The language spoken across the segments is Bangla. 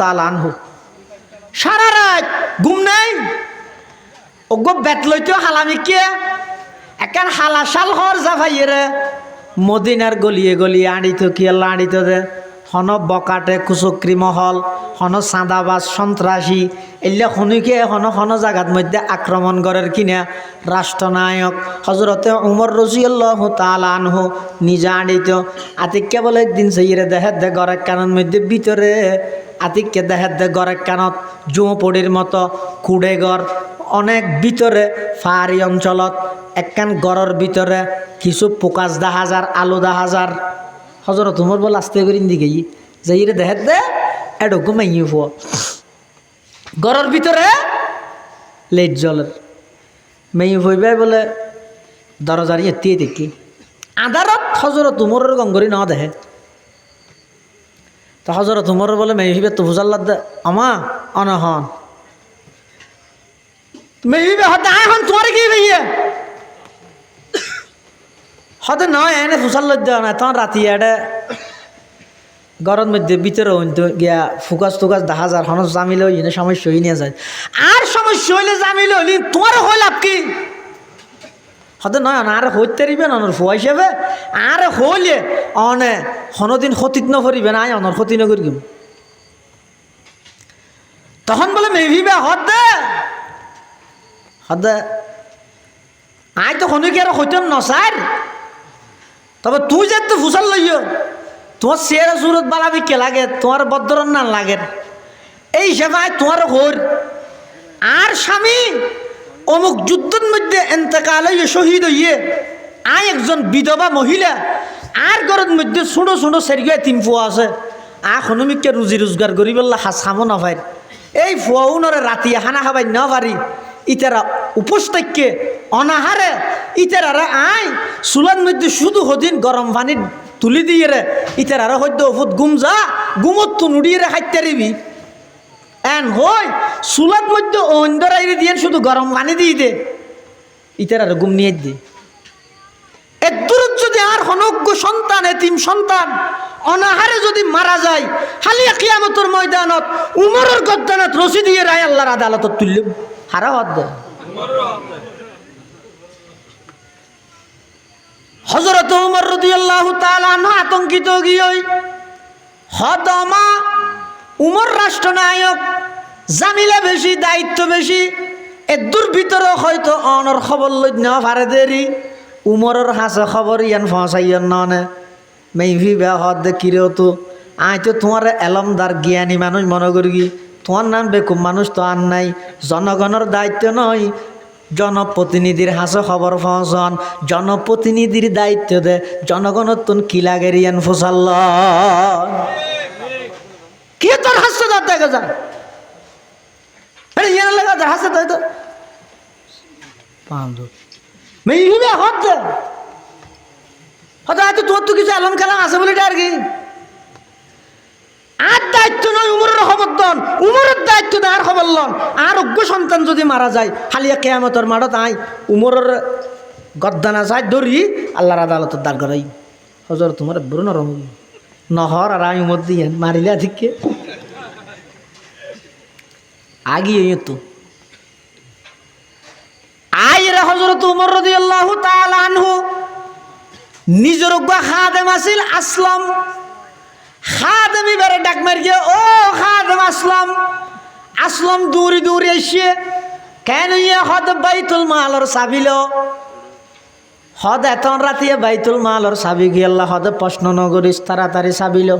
তাল আনহু। সারা রাত ঘুম নাই। ওগো বেত লইতে হালামি কে একান হালা শাল হর জাফাইয়ে রে। মদিনার গলিয়ে গলিয়ে আনিত কি আল্লাহ আনিত দে? হন বকাটে কুচক্রি মহল, হন চাঁদাবাজ, সন্ত্রাসী এগুলা শুনিকে হন হন জাগাত মধ্যে আক্রমণ করার কিনা রাষ্ট্রনায়ক হজরতে উমর রসিয়াল্লাহ তাল আনহু নিজা আনিত। আতিককে বলে একদিন সেইরে দেহে দে, গড়ের কানের মধ্যে ভিতরে আতিককে দেহে দে গড়ের কানত জুঁপড়ির মতো কুড়ে গড়। অনেক ভিতরে ফাহারি অঞ্চলত, একখান গড়ের ভিতরে কিছু পোকাজ দা হাজার আলু দা হাজার হজরত তোমার বল আসতে করে দিকে, যাই রে দেখাত দে, এডো ঘুমাইয়ে ফো গড়ের ভিতরে লেট জলের। মেয়ে ভইবে বলে, দরজারি এতিয়ে দেখি। আধারত হজরত তুমরের গঙ্গরি ন দেখে তো হজরত তুমর বলে মেয়ে হিবে তো দে আমা? অনহন মেহিবে হতে আয়, হন, তোমার কি ভাইয়া হতে নয়, এনে ফুসাল লজ্জা না তখন রাতি এডে গরম মধ্যে ভিতরে হইতো গিয়া ফুকাস টুকাস দেখা যার হন জামিলে হইনে সমস্যা হই নিয়ে যায়। আর সমস্যা হইলে জামিলে হইলি তোমার হইল আপ কি? হতে নয় না আর হইতে পারিবে না ফুয়া হিসেবে আর হইলে অনে হনদিন ক্ষতিত না আয় অনর ক্ষতি নকরিম তখন বলে মেভিবে হত দে হদে, আই তো খনিকে আর হইতাম নসার তবে তুই যে তো ফুসাল লইও তোমার সেরা সুরত বালাবি কে লাগে তোমার বদ্রন না লাগে। এই সেবায় তোমার হোর আর স্বামী অমুক যুদ্ধের মধ্যে এন্তেকাল হইয়ে শহীদ হইয়ে আই একজন বিধবা মহিলা, আর ঘরের মধ্যে ছোটো ছোটো সেরিয়ে তিন ফুয়া আছে। আ খনমিককে রুজি রোজগার করি বললা হাস খামো না ভাই। এই ফুয়াও নরে রাতি হানা খাবাই না পারি। ইতারা উপোস অনাহারে ইতারা আয় চুলার মধ্যে শুধু হদিন গরম পানি তুলি দিয়ে রে। ইতারা হয়তো ওফুত গুম যা, গুমত তো নুড়িয়ে রে খাইতে পারিবি এন হই চুলার মধ্যে অন্ধরাই দিয়ে শুধু গরম পানি দিয়ে দে। ইতারা গুম নিয়ে দে। এদূর যদি আর হনজ্ঞ সন্তান, এতিম সন্তান, অনাহারে যদি মারা যায়, হালিয়া কিয়ামতর ময়দানত, উমরের গদ্দানত রশি দিয়ে রায় আল্লাহর আদালতত তুললে হারা হদ দে। হজরত উমর রদি আল্লাহ তালান আতঙ্কিত গিয়ে হদমা উমর রাষ্ট্রনায়ক, জামিলা বেশি, দায়িত্ব বেশি এদূর ভিতরে হয়তো অনর খবর লই নেওয়া পারে দেরি। উমরের হাসে খবর ইয়ান ফসাইয়ান ননে। মেভি বে হদ দে কিরেও তো আই তো তোমার এলমদার জ্ঞানী মানুষ মনে করি তোমার নাম বেকুম মানুষ তো আর নাই, জনগণের দায়িত্ব নয়। জনপ্রতিনিধির হাসে খবর ফসন, জনপ্রতিনিধির দায়িত্ব দে। জনগণের তুন কি লাগে রিয়ান কে তোর হাস্য দাঁত দেখা যায় আরে ইয়ার লাগা যা হাসে তাই তো। তোর কিছু আছে আর কি? দায়িত্ব দায়িত্ব সন্তান যদি মারা যায় হালিয়া কেয়ামতর মাঠত আই উমরের গদ্দানা যায় ধরি আল্লাহর আদালতের দাঁড় করাই। হজর তোমার বড় নরম নহর আর আমি উমর দিয়ে মারিলে আধিককে আগিয়ে তো। আইরে হজরত উমর রাদিয়াল্লাহু তাআলা আনহু, নিজের খাদেম আছিল আসলাম। খাদেম এবারে ডাক মারি গিয়ে ও খাদেম, আসলাম। আসলাম দূরে দূরে এসে, কেন ইয়ে হদ বাইতুল মালর চাবিল। হদ এত রাতিয়ে বাইতুল মালর সাবি গিয়াল্লা আল্লাহ হদ প্রশ্ন নগরিস তাড়াতাড়ি সাবিল।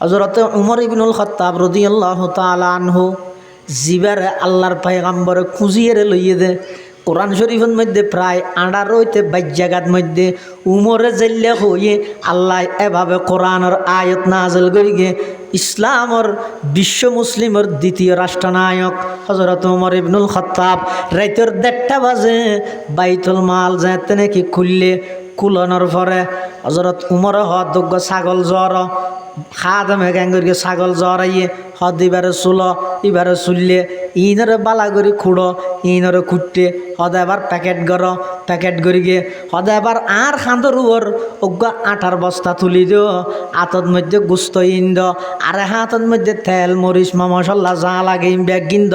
হজরত উমর ইবনুল খত্তাব রদিয়াল্লাহু তাআলা আনহু জিবারে আল্লাহর পায়গাম্বরে খুঁজিয়ে লইয়ে দে। কোরআন শরীফের মধ্যে প্রায় আড়ার হইতে বাইশ জায়গার মধ্যে উমরে জেল্লে হইয়ে আল্লাহ এভাবে কোরআনের আয়ত নাজল করি গে ইসলামর বিশ্ব মুসলিমের দ্বিতীয় রাষ্ট্রনায়ক হজরত উমর ইবনুল খত্তাব রাইতের দেড়টা বাজে বাইতুল মাল যেতে নাকি খুললে কুলনের পরে হজরত উমর হদ্য ছাগল জ্বর, খাদামে গ্যাঙ্গর ছাগল জ্বর আইয়ে হদ এবারে চুল এবারে চুললে ইনরে বালা করি খুঁড়ো, ইনরে খুঁটতে হদা এবার প্যাকেট গর, প্যাকেট করি গিয়ে হদা এবার আর খান্দর উপর অজ্ঞ আটার বস্তা তুলি দিও আতর মধ্যে গুস্ত ইন দ আর হাতর মধ্যে তেল মরিচ মা মশলা যা লাগে ব্যাগ গিন্দ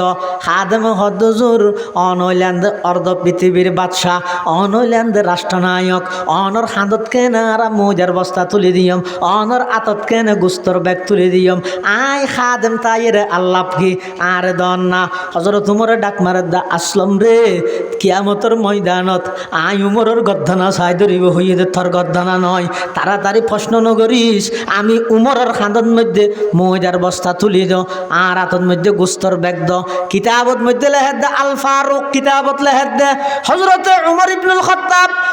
হদ জোর অনৈল্যান্ড অর্ধ পৃথিবীর বাদশাহ অনৈল্যান্ড রাষ্ট্রনায়ক অনর হাতত কেনে আর মৌজার বস্তা তুলি দিয়ম অনর আতত কেনে গুস্তর ব্যাগ তুলি দিয়ম, আই খাদেম তাইরে আল্লাহ কি আর দন না হজরত উমরে ডাক মারে দা আসলম রে। কিয়ামতর ময়দানত আই উমরের গদ্দানা চাই ধরিব, হইয়ে দে থর গদ্দানা নয়। তাড়াতাড়ি প্রশ্ন নগরিস, আমি উমরের খান্দর মধ্যে ময়দার বস্তা তুলি দাও, আর হাতর মধ্যে গুস্তর ব্যাগ দাও। কিতাবত মধ্যে লেহের দে আল ফারুক কিতাবত লেহের দে হজরতে উমর ইবনুল খত্তাব।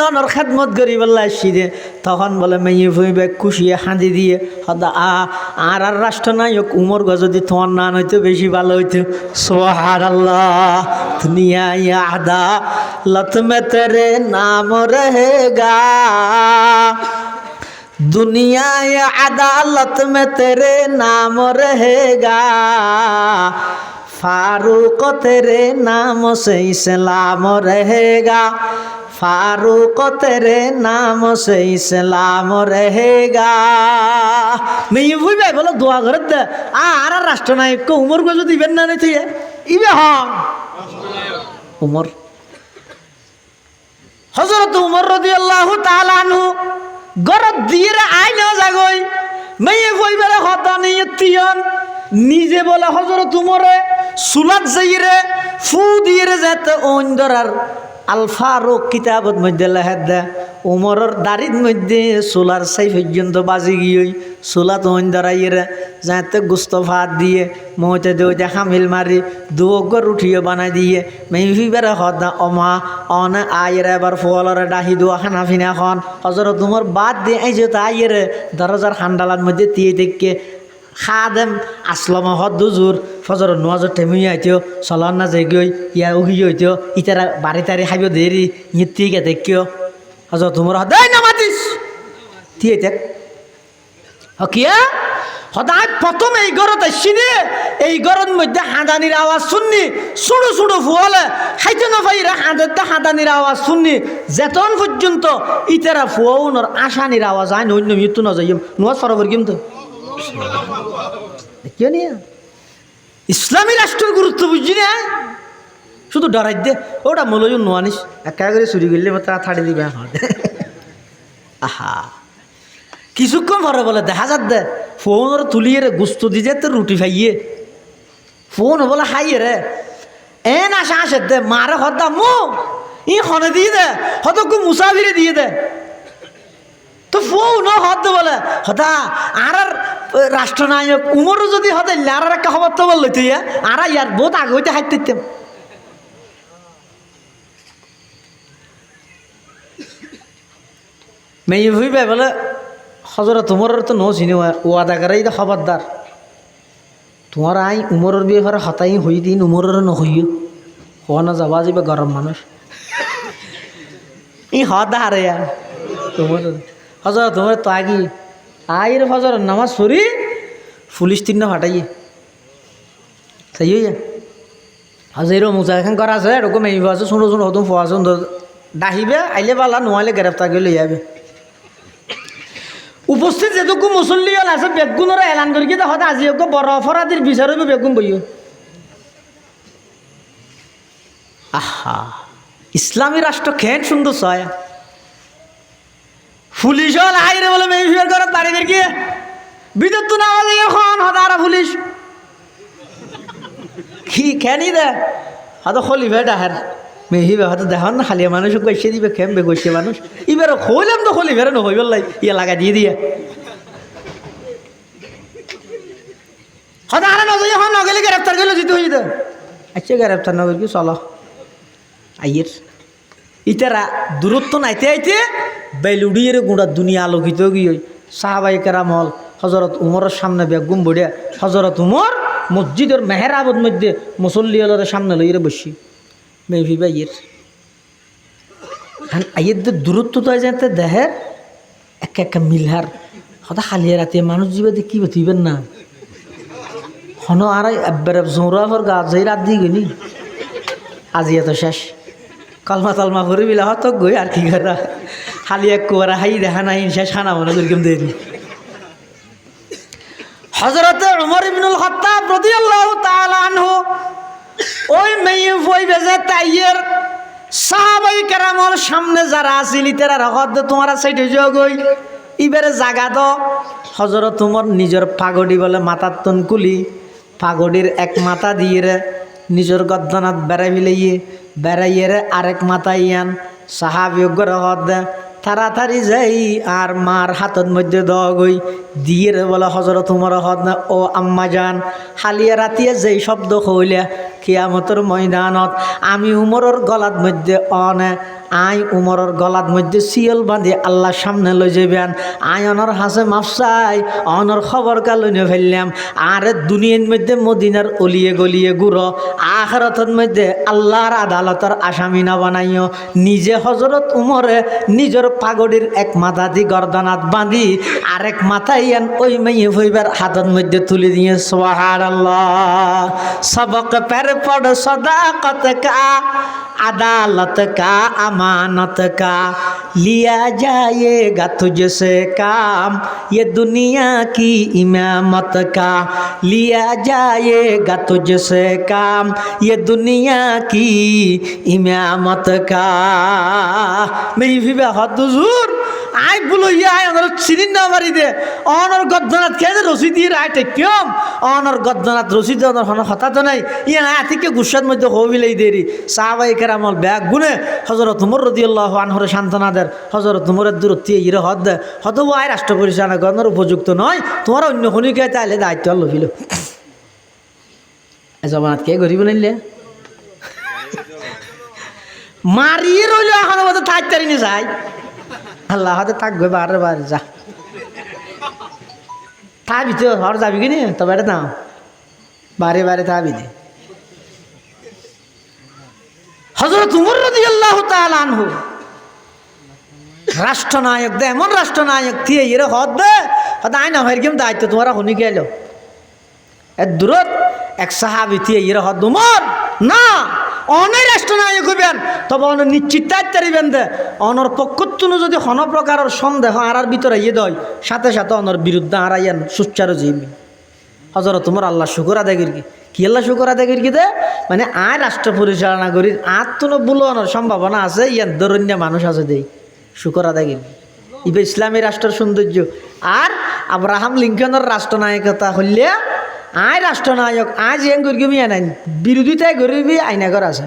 অনর খেদমত করি বললা দে তখন বলে মেয়ে ভুই বেগ খুশিয়ে হাঁদি দিয়ে হদা আ আর আর রাষ্ট্রনায়ক উমর গজ যদি তোমার নান হইতো বেশি ভালো হইতো সোহার আল্লাহ দুনিয়া ইয়াদা লত মে তেরে নাম রহেগা दुनिया या अदालत में तेरे नाम रहेगा ফারুক তেরে নাম সে ইসলাম রহেগা। ফারুক তেরে নাম সে ইসলাম রহেগা। নেই বুঝ ভাই বলো, দোয়া ঘর আর রাষ্ট্রনায়ক উমর গো যদি ইবেন না নিতে। ইবে হ উমর। হজরত উমর রদি আল্লাহ তালানু ঘর দিয়ে আইন জাগই। মেয়ে কইবেলা হতা নিয়ে তিয়ন। নিজে বলে হজরত উমরে সুলাত যাইরে ফু দিয়ে যেতে ওন ধরার আলফারুক কিতাবত মধ্যে লেহের দে, উমরের দাড়ির মধ্যে সোলার সাই পর্যন্ত বাজি গিয়ে সোলাত ওন ধরাইরে যাতে গুস্ত ভাত দিয়ে মহতে দেওতে হামিল মারি দুগর উঠিয়ে বানাই দিয়ে মেহি বেড়ে হদা অমা, অনে আইরে এবার ফলরে ডাহি দোয়া খানা ফিনা খন হজর তোমার বাদ দিয়ে এই যে আইরে দরজার হান্ডালার মধ্যে দিয়ে দেখকে খাদেম, আসলম হদ দুজুর ফজর নোয়াজর টেমি আইতিও চলন না গই ইয়া উহি হইতিও, ইতারা বাড়ি তারি খাইব দেরি ইতি গে দেখিও। হজর তোমার হদ না মাতিস দিয়ে দেখ কিয়া সদায় প্রথম এই ঘরত আসছি এই ঘরের মধ্যে হাঁদানির আওয়াজ শুননি শুড়ো শুড়ো ফুয়ালে, খাইতে না পাইরা হাঁদাতে হাঁদানির আওয়াজ শুননি, যেতন পর্যন্ত ইতারা ফুয়াউনর আসানির আওয়াজ আইন অন্য মৃত্যু না যাইম নোয়া সরবর কিন্তু নিয়া ইসলামী রাষ্ট্রের গুরুত্ব বুঝছি না? শুধু ডরাই দে। ওটা মলজুন নোয়ানিস একা করে চুরি করলে তারা থাড়ি দিবে আহা। কিছুক্ষণ পরে বলে, দেখা যাত দে। ফোন তুলিয়ে রে, গুস্ত দিয়ে তো রুটি খাইয়ে। ফোন বলে খাইয়ে রে। এ না আসে দে। মারে হদ্দা, মু। ই হনে দিয়ে দে। হত মুসাফিরে দিয়ে দে। তো ফোন হদ বলে। হতা আর রাষ্ট্রনায়ক উমরও যদি হতে আর একটা খবর তো বলল তুই আর ইয়ার বহুত আগে হইতে হাইতে দিতাম মেয়ে ভুইবে বলে হজর তোমার তো নো চিনি ওয়াদা করে এটা খবরদার। তোমার আই উমরের বিয়ে হতাই হই দিন উমরের নহইও হওয়া না যাবা যাবে গরম মানুষ? ই হদা হারে তোমার হজর তোমার তো আগি আইর হজর নামাজ পড়ি পুলিশ তিন না ফাটাইয়ে তাই হাজারও মোজা এখন করা আছে, এরকম এই আছে শুনো শুনো হতুম ফোয়া শুন ডাহিবে আইলে পালা নোয়ালে গ্রেফতার করে লই যাবে। উপস্থিত যেটুকু মুসল্লি হল আছে, বেগুনের এলান করি কি দেখতে আজি একো বড় অপরাধীর বিচার বেগুন বইও। আহা ইসলামী রাষ্ট্র খেন সুন্দর ছয় পুলিশ হল আইরে বলে মেয়ে করে, বাড়ি গিয়ে বিদ্যুৎ তো নামাজ এখন হতারা পুলিশ। কি খেনি দে? হয়তো খলিফে ডাহার মেহিবে হয়তো দেখান না, খালি মানুষ গৈছে দিবে, খেমবে গৈছে মানুষ। ইবার হইলাম তো খলিফেরে নহইব লাই, ইয়া লাগা দিয়ে দিয়ে। হয়তো আরে নজর এখন নগেলে গ্রেফতার করলে যেত আচ্ছা গ্রেপ্তার না করি চলো। আইয়ের। ইতারা দূরত্ব নাইতে আইতে বেলুডিয়ের গুঁড়া দুনিয়া আলোকিত গিয়ে সাহাবাই কেরাম হল হজরত উমরের সামনে বেগুম বড়িয়া হজরত উমর মসজিদের মেহেরাবদ মধ্যে মুসল্লি হলের সামনে লইরে বসি। মেভি বাইয়ের আইয়ের দূরত্ব তো যাতে দেহের একে একে মিলহার। হতা হালিয়া রাতে মানুষ জীবে কি বতিবেন না। হন আর একবারে জৌরাফর গা যাই রাত দিয়ে গনি আজি এত শেষ। কলমা তলমা ভরে বিলা হত গই আর কি করা? খালি এক কোয়ারা হাই দেখা নাই, শেষ খানা মনে করি দেরি হজরতে উমর ইবনুল খত্তাব রাদিয়াল্লাহু তাআলা আনহু, ওই মেয়ে বই বেজে তাইয়ের সাহাবাই কেরামর সামনে যারা আছিল তারা রকত দে, তোমার সাইড হয়ে গই, ইবারে জাগা দ হজরত তোমার নিজের পাগড়ি বলে মাথার তন কুলি, পাগড়ির এক মাথা দিয়ে নিজের গদ্দনাথ বেড়াই ফেলাইয়ে বেড়াইয়ে রে আরেক মাথা ইয়ান। সাহাবিয়োগ্য রকত দে তাড়াতাড়ি যাই আর মার হাতত মধ্যে দগই গই দিয়ে বলে হজর তোমার হদ না, ও আম্মা যান হালিয়া রাতিয়ে যেই শব্দ হইলে কিয়ামতর ময়দানত আমি উমরর গলাত মধ্যে অনে আই উমরের গলাত মধ্যে শিয়াল বাঁধে, আল্লাহ সামনে লই যাবেন আই অনর হাসে মাফসাই, অনর খবর কালনে ফেললাম। আরে দুনিয়ার মধ্যে মদিনার অলিয়ে গলিয়ে গুড়ো আখরাতের মধ্যে আল্লাহর আদালতের আসামি না বানাইও। নিজে হজরত উমরে নিজের পাগড়ির এক মাথা দি গর্দনাত বাঁধি, আরেক মাথায় এন ওই মেয়ে হইবার হাতের মধ্যে তুলে দিয়ে সোহার আল্লাহ সবক পেরে পড় সদা কত কা, আদালত কা अमानत का लिया जाएगा तुझसे काम ये दुनिया की इमामत का लिया जाएगा तुझसे काम ये दुनिया की इमामत का मेरी भी बहुत हुजूर আই বলো অনর চিনি না মারি দে। অনর গদ্দনাথ খেয়ে রসি দিয়ে আই টেকিয়ম অনর গদ্দনাথ রসি দে অনর হন হঠাৎ নাই। ইয়া না, আতিকে গুসার মধ্যে হবিলাই দেরি। সাহাবাই কেরামল ব্যাগ গুনে হজরত উমর রদি আল্লাহ আনহরে সান্ত্বনা দেয় হজরত উমরের দূরত্ব ইরে হদ দে। হত আই রাষ্ট্র পরিচালনা উপযুক্ত নয়। তোমার অন্য খনিকে তাইলে দায়িত্ব লভিল জমানাত কে গরিব নাইলে মারিয়ে রইল এখন মতো নি চাই আল্লাহ হাতে থাকবে বারে বারে যা। থাকবি তো হর যাবি কি নি তবে এটা না বারে বারে থাকবি দে হজরত উমর রদি আল্লাহ আনহু। রাষ্ট্রনায়ক দে, এমন রাষ্ট্রনায়ক থিয়ে এরে হদ দে। হদ না হয় কেম দায়িত্ব তোমারা শুনি গেল এ দূরত এক সাহাবি থিয়ে এরে হদ। উমর না! অনেক রাষ্ট্রনায়ক হইবেন, তবে অন নিশ্চিত দিবেন দে। অনর পক্ষতুনো যদি হন প্রকারের সন্দেহ আরার ভিতরে ইয়ে দয়, সাথে সাথে অনর বিরুদ্ধে আড়াইয়ান সুচারু জিবি হজরত তোমার আল্লাহ শুকর আদায় করি কি? আল্লাহ শুকর আদায় করি দে? মানে আয় রাষ্ট্র পরিচালনা করি আর তো বুলানোর সম্ভাবনা আছে ইয়ান দরণ্য মানুষ আছে দেই। শুকর আদায় করি। ইবে ইসলামী রাষ্ট্রের সৌন্দর্য। আর আব্রাহাম লিঙ্কনের রাষ্ট্রনায়কতা হইলে আয় রাষ্ট্রনায়ক আজ এং গরিবি আনাই বিরোধিতায় গরিবি আইনাগর আছে।